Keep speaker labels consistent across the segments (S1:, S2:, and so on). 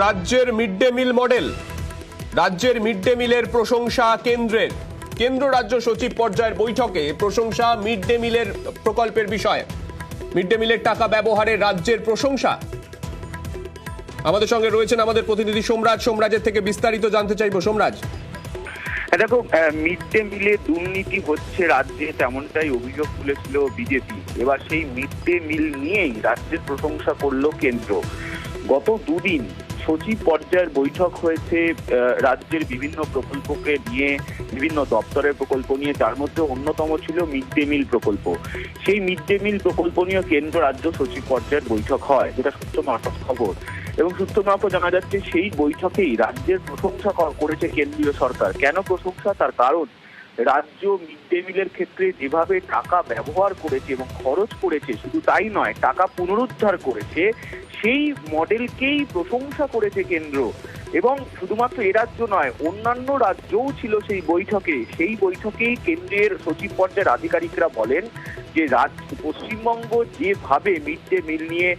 S1: রাজ্যের mid day meal model. রাজ্যের mid day মিলের প্রশংসা কেন্দ্রের। কেন্দ্র রাজ্য সচিব পর্যায়ের বৈঠকে প্রশংসা মিড ডে মিলের প্রকল্পের বিষয়ে। মিড ডে মিলের টাকা ব্যবহারে রাজ্যের প্রশংসা। আমাদের সঙ্গে রয়েছেন আমাদের প্রতিনিধি সোমরাজ। সোমরাজের থেকে বিস্তারিত জানতে চাইব। সোমরাজ।
S2: হ্যাঁ, দেখো মিড ডে মিলে দুর্নীতি হচ্ছে রাজ্যে তেমনটাই অভিযোগ তুলেছিল বিজেপি। এবার সেই মিড ডে মিল নিয়েই রাজ্যের প্রশংসা করল কেন্দ্র। গত দুদিন সচিব পর্যায়ের বৈঠক হয়েছে রাজ্যের বিভিন্ন প্রকল্পকে নিয়ে, বিভিন্ন দপ্তরের প্রকল্প নিয়ে তার মধ্যে অন্যতম ছিল মিড ডে মিল প্রকল্প। সেই মিড ডে মিল প্রকল্প নিয়ে কেন্দ্র রাজ্য সচিব পর্যায়ের বৈঠক হয়, যেটা সত্য মারফত খবর। এবং সূত্র মারফত জানা যাচ্ছে, সেই বৈঠকেই রাজ্যের প্রশংসা করেছে কেন্দ্রীয় সরকার। কেন প্রশংসা? তার কারণ, রাজ্য মিড ডে মিলের ক্ষেত্রে যেভাবে টাকা ব্যবহার করেছে এবং খরচ করেছে, শুধু তাই নয়, টাকা পুনরুদ্ধার করেছে সেই মডেলকেই প্রশংসা করেছে কেন্দ্র। এবং শুধুমাত্র এ রাজ্য নয়, অন্যান্য রাজ্যও ছিল সেই বৈঠকে। সেই বৈঠকেই কেন্দ্রের সচিব পর্যায়ের আধিকারিকরা বলেন যে রাজ্য পশ্চিমবঙ্গ যেভাবে মিড ডে মিল নিয়ে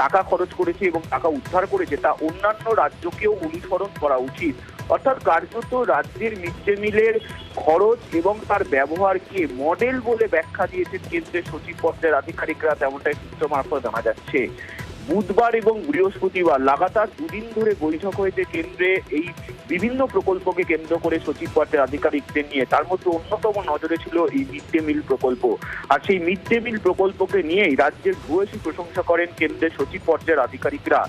S2: টাকা খরচ করেছে এবং টাকা উদ্ধার করেছে, তা অন্যান্য রাজ্যকেও অনুসরণ করা উচিত। অর্থাৎ কার্যত রাজ্যের মিড ডে মিলের খরচ এবং তার ব্যবহারকে মডেল বলে ব্যাখ্যা দিয়েছেন কেন্দ্রের সচিব পর্যায়ের আধিকারিকরা, তেমনটাই সূত্র মারফত জানা যাচ্ছে। বুধবার এবং বৃহস্পতিবার লাগাতার দুদিন ধরে বৈঠক হয়েছে কেন্দ্রে। এই বিভিন্ন প্রকল্পকে কেন্দ্র করে সচিব পর্যায়ের আধিকারিকদের নিয়ে। তার মধ্যে অন্যতম নজরে ছিল এই মিড ডে মিল প্রকল্প। আর সেই মিড ডে মিল প্রকল্পকে নিয়েই রাজ্যের ভূয়সী প্রশংসা করেন কেন্দ্রের সচিব পর্যায়ের আধিকারিকরা।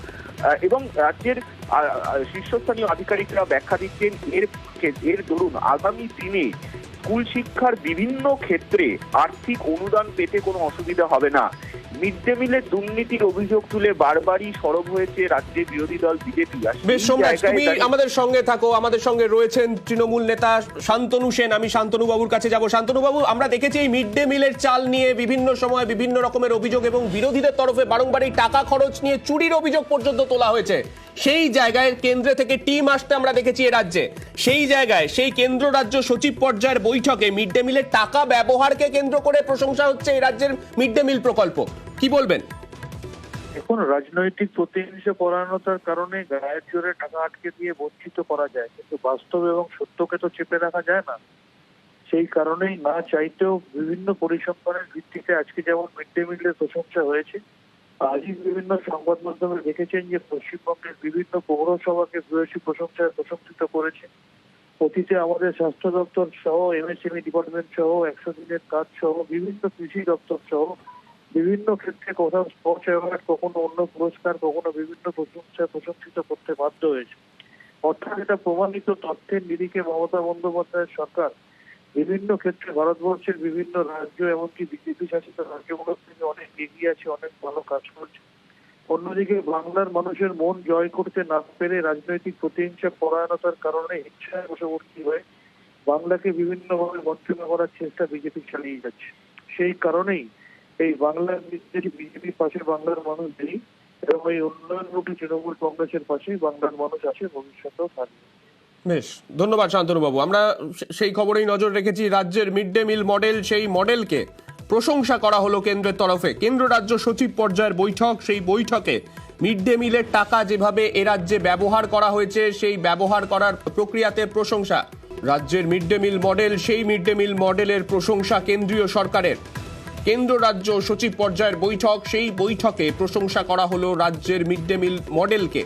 S2: এবং রাজ্যের শীর্ষস্থানীয় আধিকারিকরা ব্যাখ্যা দিচ্ছেন, এর এর দরুন আগামী দিনে স্কুল শিক্ষার বিভিন্ন ক্ষেত্রে আর্থিক অনুদান পেতে কোনো অসুবিধা হবে না। মিড ডে মিলের দুর্নীতির অভিযোগ তুলে বারবারই সরব হয়েছে রাজ্যের বিরোধী দল বিজেপি।
S1: বেশ
S2: জায়গায়
S1: তুমি আমাদের সঙ্গে থাকো আমাদের সঙ্গে রয়েছেন তৃণমূল নেতা শান্তনু সেন। আমি শান্তনু বাবুর কাছে যাব। শান্তনু বাবু আমরা দেখেছি এই মিড ডে মিলের চাল নিয়ে বিভিন্ন সময় বিভিন্ন রকমের অভিযোগ এবং বিরোধীদের তরফে বারংবার এই টাকা খরচ নিয়ে চুরির অভিযোগ পর্যন্ত তোলা হয়েছে। সেই জায়গায় কেন্দ্রে থেকে টিম আসতে আমরা দেখেছি এ রাজ্যে। সেই জায়গায় সেই কেন্দ্র রাজ্য সচিব পর্যায়ের বৈঠকে মিড ডে মিলের টাকা ব্যবহারকে কেন্দ্র করে প্রশংসা হচ্ছে এই রাজ্যের মিড ডে মিল প্রকল্প। কি বলবেন?
S3: এখন রাজনৈতিক প্রতিহিংসা পরায়ণতার কারণে গায়ের জোরে টাকা আটকে দিয়ে বঞ্চিত করা যায়, কিন্তু বাস্তব এবং সত্যকে তো চেপে রাখা যায় না। সেই কারণেই না চাইতেও বিভিন্ন পরিসংখ্যানের ভিত্তিতে আজকে যেমন মিড ডে মিলের প্রশংসা হয়েছে, আজই বিভিন্ন সংবাদ মাধ্যমে দেখেছেন যে পশ্চিমবঙ্গের বিভিন্ন পৌরসভাকে ভূয়সী প্রশংসায় প্রশংসিত করেছে। অতীতে আমাদের স্বাস্থ্য দপ্তর সহ এমএসএমই ডিপার্টমেন্ট সহ, একশো দিনের কাজ সহ, বিভিন্ন কৃষি দপ্তর সহ বিভিন্ন ক্ষেত্রে কোথাও স্পোর্টস অ্যাওয়ার্ড কখনো অন্য পুরস্কার, কখনো বিভিন্ন প্রশংসায় প্রশংসিত করতে বাধ্য হয়েছে। অর্থাৎ এটা প্রমাণিত তথ্যের নিরিখে মমতা বন্দ্যোপাধ্যায়ের সরকার বিভিন্ন ক্ষেত্রে ভারতবর্ষের বিভিন্ন রাজ্য এমনকি বিজেপি শাসিত রাজ্যগুলোর থেকে অনেক এগিয়ে আছে, অনেক ভালো কাজ করছে। অন্যদিকে বাংলার মানুষের মন জয় করতে না পেরে রাজনৈতিক প্রতিহিংসা পরায়ণতার কারণে ইচ্ছায় বশবর্তী হয়ে বাংলাকে বিভিন্নভাবে বঞ্চনা করার চেষ্টা বিজেপি চালিয়ে যাচ্ছে। সেই কারণেই এই বাংলার বিদ্বেষী বিজেপির পাশে বাংলার মানুষ নেই এবং এই উন্নয়নমুখী তৃণমূল কংগ্রেসের পাশেই বাংলার মানুষ আছে, ভবিষ্যতেও থাকবে।
S1: বেশ, ধন্যবাদ শান্তনু বাবু আমরা সেই খবরেই নজর রেখেছি, রাজ্যের মিড ডে মিল মডেল সেই মডেলকে প্রশংসা করা হলো কেন্দ্রের তরফে। কেন্দ্র রাজ্য সচিব পর্যায়ের বৈঠক, সেই বৈঠকে মিড ডে মিলের টাকা যেভাবে এ রাজ্যে ব্যবহার করা হয়েছে, সেই ব্যবহার করার প্রক্রিয়াতে প্রশংসা। রাজ্যের মিড ডে মিল মডেল সেই মিড ডে মিল মডেলের প্রশংসা কেন্দ্রীয় সরকারের। কেন্দ্র রাজ্য সচিব পর্যায়ের বৈঠক, সেই বৈঠকে প্রশংসা করা হলো রাজ্যের মিড ডে মিল মডেলকে।